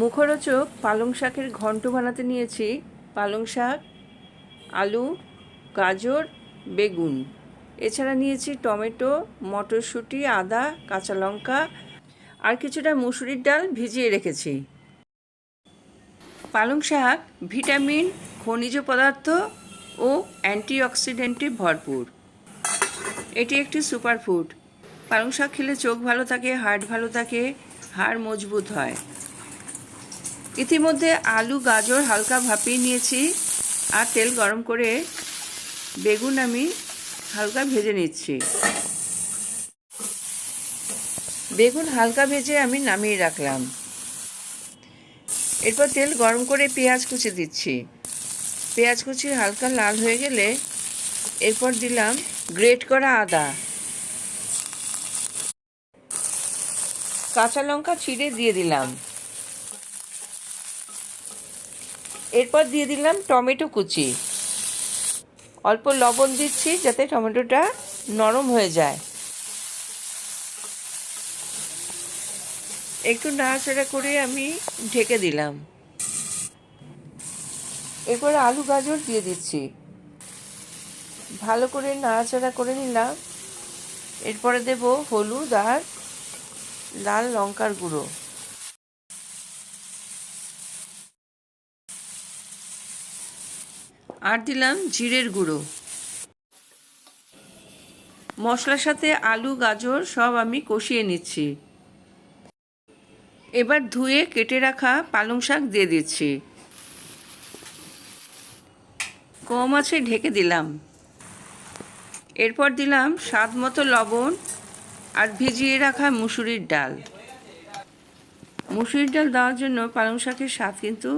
মুখরোচক পালং শাকের ঘন্ট বানাতে নিয়েছি পালং শাক, আলু, গাজর, বেগুন। এছাড়া নিয়েছি টমেটো, মটরশুঁটি, আদা, কাঁচা লঙ্কা আর কিছুটা মুসুরির ডাল ভিজিয়ে রেখেছি। পালং শাক ভিটামিন, খনিজ পদার্থ ও অ্যান্টিঅক্সিডেন্টে ভরপুর। এটি একটি সুপারফুড। পালং শাক খেলে চোখ ভালো থাকে, হার্ট ভালো থাকে, হাড় মজবুত হয়। ইতিমধ্যে আলু, গাজর হালকা ভাপিয়ে নিয়েছি আর তেল গরম করে বেগুন আমি হালকা ভেজে নিচ্ছি। বেগুন হালকা ভেজে আমি নামিয়ে রাখলাম। এরপর তেল গরম করে পেঁয়াজ কুচি দিচ্ছি। পেঁয়াজ কুচি হালকা লাল হয়ে গেলে এরপর দিলাম গ্রেট করা আদা। কাঁচা লঙ্কা ছিঁড়ে দিয়ে দিলাম। এরপর দিয়ে দিলাম টমেটো কুচি। অল্প লবণ দিচ্ছি যাতে টমেটোটা নরম হয়ে যায়। একটু নাড়াচাড়া করে আমি ঢেকে দিলাম। এরপর আলু, গাজর দিয়ে দিচ্ছি। ভালো করে নাড়াচাড়া করে নিলাম। এরপরে দেব হলুদ আর লাল লঙ্কার গুঁড়ো। আর দিলাম জিরের গুঁড়ো। মশলার সাথে আলু, গাজর সব আমি কষিয়ে নিচ্ছি। এবার ধুয়ে কেটে রাখা পালং শাক দিয়ে দিচ্ছি। কম আছে ঢেকে দিলাম। এরপর দিলাম স্বাদ মতো লবণ আর ভিজিয়ে রাখা মুসুরির ডাল। মুসুরির ডাল দেওয়ার জন্য পালং শাকের স্বাদ কিন্তু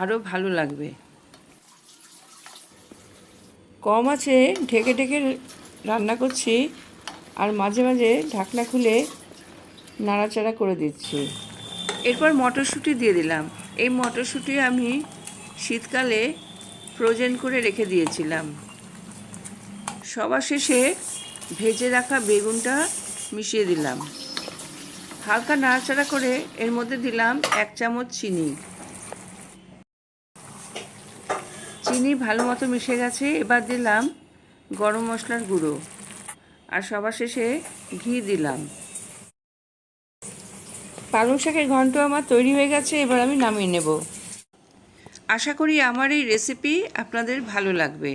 আরও ভালো লাগবে। কম আছে, ঢেকে ঢেকে রান্না করছি আর মাঝে মাঝে ঢাকনা খুলে নাড়াচাড়া করে দিচ্ছি। এরপর মটরশুঁটি দিয়ে দিলাম। এই মটরশুঁটি আমি শীতকালে ফ্রোজেন করে রেখে দিয়েছিলাম। সবার শেষে ভেজে রাখা বেগুনটা মিশিয়ে দিলাম। হালকা নাড়াচাড়া করে এর মধ্যে দিলাম এক চামচ চিনি। চিনি ভালো মতো মিশে গেছে, এবার দিলাম গরম মশলার গুঁড়ো। আর সবার শেষে ঘি দিলাম। পালং শাকের ঘন্ট আমার তৈরি হয়ে গেছে, এবার আমি নামিয়ে নেব। আশা করি আমার এই রেসিপি আপনাদের ভালো লাগবে।